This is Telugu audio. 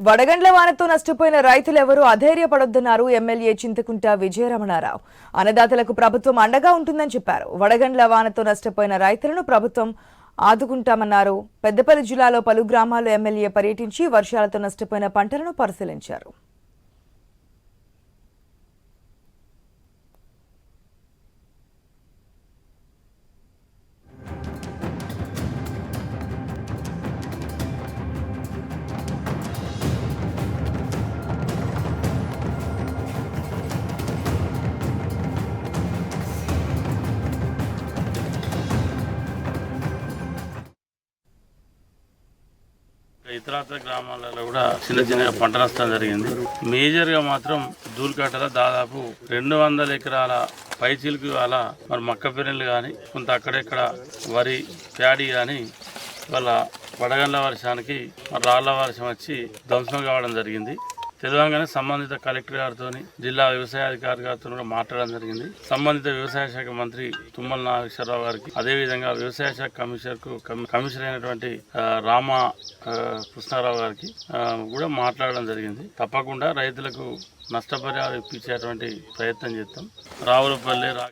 వడగండ్ల వానతో నష్టపోయిన రైతులెవరూ అధైర్యపడొద్దన్నారు ఎమ్మెల్యే చింతకుంట విజయరమణారావు. అన్నదాతలకు ప్రభుత్వం అండగా ఉంటుందని చెప్పారు. వడగండ్ల వానతో నష్టపోయిన రైతులను ప్రభుత్వం ఆదుకుంటామన్నారు. పెద్దపల్లి జిల్లాలో పలు గ్రామాల్లో ఎమ్మెల్యే పర్యటించి వర్షాలతో నష్టపోయిన పంటలను పరిశీలించారు. ఇతరత్ర గ్రామాలలో కూడా చిన్న చిన్న పంట నష్టం జరిగింది. మేజర్గా మాత్రం దూల్కట్టలో దాదాపు రెండు వందల ఎకరాల పైచీలకు అలా మరి మక్క పెరెన్లు కానీ కొంత అక్కడెక్కడ వరి ప్యాడీ కానీ వాళ్ళ వడగండ్ల వర్షానికి మరి రాళ్ళ వర్షం వచ్చి ధ్వంసం కావడం జరిగింది. తెలంగాణ సంబంధిత కలెక్టర్ గారితో జిల్లా వ్యవసాయ అధికారి గారితో కూడా మాట్లాడడం జరిగింది. సంబంధిత వ్యవసాయ శాఖ మంత్రి తుమ్మల నాగేశ్వరరావు గారికి అదేవిధంగా వ్యవసాయ శాఖ కమిషనర్కు కమిషనర్ అయినటువంటి రామ కృష్ణారావు గారికి కూడా మాట్లాడడం జరిగింది. తప్పకుండా రైతులకు నష్టపరిహారం ఇప్పించేటువంటి ప్రయత్నం చేస్తాం. రావులపల్లి రా